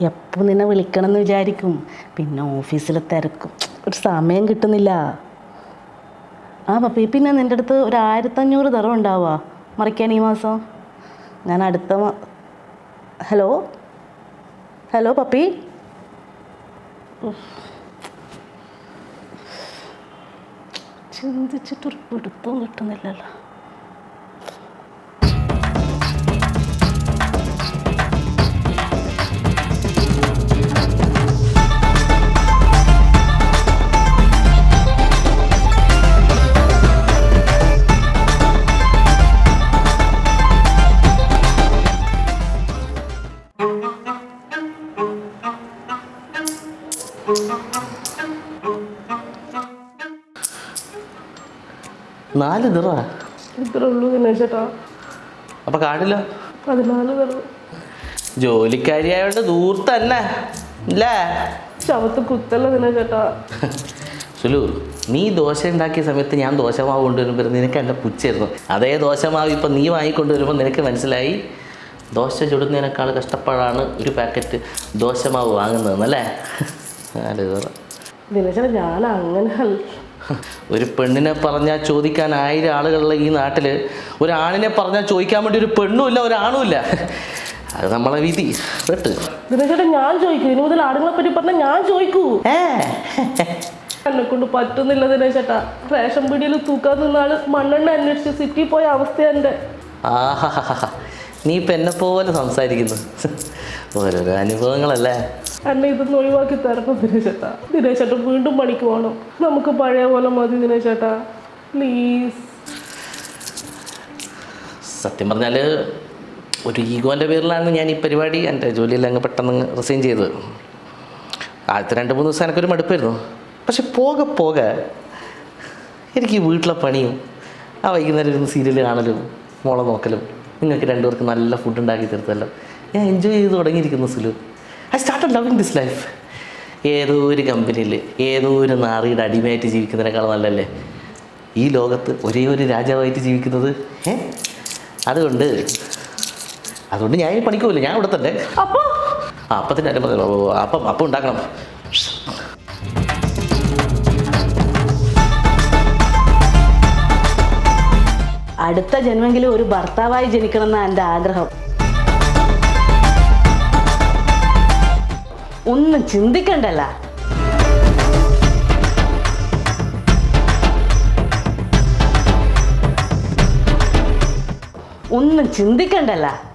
എപ്പോൾ നിന്നെ വിളിക്കണം എന്ന് വിചാരിക്കും. പിന്നെ ഓഫീസിൽ തിരക്കും. ഒരു സമയം കിട്ടുന്നില്ല. ആ പപ്പി പിന്നെ നിന്റെ അടുത്ത് ഒരു ആയിരത്തഞ്ഞൂറ് തറ ഉണ്ടാവുക. മറിക്കാൻ ഈ മാസം. ഞാൻ അടുത്ത ഹലോ? ഹലോ പപ്പി? ചിന്തിച്ചിട്ടൊരു പിടുത്തവും കിട്ടുന്നില്ലല്ലോ. നാല് നിറ. ഇത്ര ഉള്ളൂ ദിനേശേട്ടാ അപ്പൊ കാണില്ല. പതിനാല് നിറ. ജോലിക്കാരിയായോണ്ട് ദൂർത്ത് തന്നെ അല്ലേ ശവത്ത് കുത്തല്ല ദിനേശേട്ടാ സുലു നീ ദോശ ഉണ്ടാക്കിയ സമയത്ത് ഞാൻ ദോശമാവ് കൊണ്ടുവരുമ്പോൾ നിനക്ക് എന്റെ പുച്ഛായിരുന്നു. അതേ ദോശമാവ് ഇപ്പം നീ വാങ്ങിക്കൊണ്ടുവരുമ്പോൾ നിനക്ക് മനസ്സിലായി. ദോശ ചുടുന്നതിനേക്കാൾ കഷ്ടപ്പാടാണ് ഒരു പാക്കറ്റ് ദോശമാവ് വാങ്ങുന്നതെന്നല്ലേ? ഞാൻ അങ്ങനെ ഒരു പെണ്ണിനെ പറഞ്ഞാൽ ചോദിക്കാൻ ആയിരം ആളുകളുള്ള ഈ നാട്ടിൽ ഒരാണിനെ പറഞ്ഞാൽ ചോദിക്കാൻ വേണ്ടി ഒരു പെണ്ണുമില്ല ഒരാണുമില്ല അത് നമ്മളെ വിധി. കേട്ട് ഞാൻ ചോദിക്കൂ. ഇനി മുതൽ ആടുകളെ പറ്റി പറഞ്ഞാൽ ഞാൻ ചോദിക്കൂ. ഏ. എന്നെ കൊണ്ട് പറ്റുന്നില്ല ദിനേശേട്ടാ റേഷൻ പീടിയിൽ തൂക്കാൻ നിന്നാൽ മണ്ണെണ്ണ അന്വേഷിച്ച് സിറ്റി പോയ അവസ്ഥ എന്റെ ആഹാ നീ ഇപ്പം എന്നെ പോലെ സംസാരിക്കുന്നു. ഓരോരോ അനുഭവങ്ങളല്ലേ? എന്നെ ഇതൊന്ന് ഒഴിവാക്കി തരണം ദിനേശേട്ടാ. ദിനേശേട്ടൻ വീണ്ടും പണിക്ക് പോകണം നമുക്ക് പഴയ പോലെ മതി ദിനേശേട്ടാ. പ്ലീസ് സത്യം പറഞ്ഞാൽ ഒരു ഈഗോന്റെ പേരിലാണ് ഞാൻ ഈ പരിപാടി എന്റെ ജോലിയിൽ അങ്ങ് പെട്ടെന്ന് റിസൈൻ ചെയ്തത്. ആദ്യത്തെ രണ്ട് മൂന്ന് ദിവസം എനിക്കൊരു മടുപ്പായിരുന്നു. പക്ഷെ പോകെ പോകെ എനിക്ക് ഈ വീട്ടിലെ പണിയും ആ വൈകുന്നേരം ഇരുന്ന് സീരിയൽ കാണലും മോളെ നോക്കലും നിങ്ങൾക്ക് രണ്ടുപേർക്ക് നല്ല ഫുഡ് ഉണ്ടാക്കി തീർത്തല്ലോ. ഞാൻ എൻജോയ് ചെയ്ത് തുടങ്ങിയിരിക്കുന്നു Sulu. I start loving this life ഏതോ ഒരു കമ്പനിയിൽ ഏതോ ഒരു നാറിയുടെ അടിമയായിട്ട് ജീവിക്കുന്നതിനേക്കാൾ നല്ലല്ലേ ഈ ലോകത്ത് ഒരേ ഒരു രാജാവായിട്ട് ജീവിക്കുന്നത് അതുകൊണ്ട് അതുകൊണ്ട് ഞാൻ ഈ പണിക്കൂല്ല ഞാൻ ഇവിടെ തന്നെ. അപ്പൊ? ആ അപ്പത്തിന്റെ അരം അപ്പം അപ്പം ഉണ്ടാക്കണം. അടുത്ത ജന്മെങ്കിലും ഒരു ഭർത്താവായി ജനിക്കണം എന്നാണ് എന്റെ ആഗ്രഹം. ഒന്നും ചിന്തിക്കണ്ടല്ല. ഒന്നും ചിന്തിക്കണ്ടല്ല.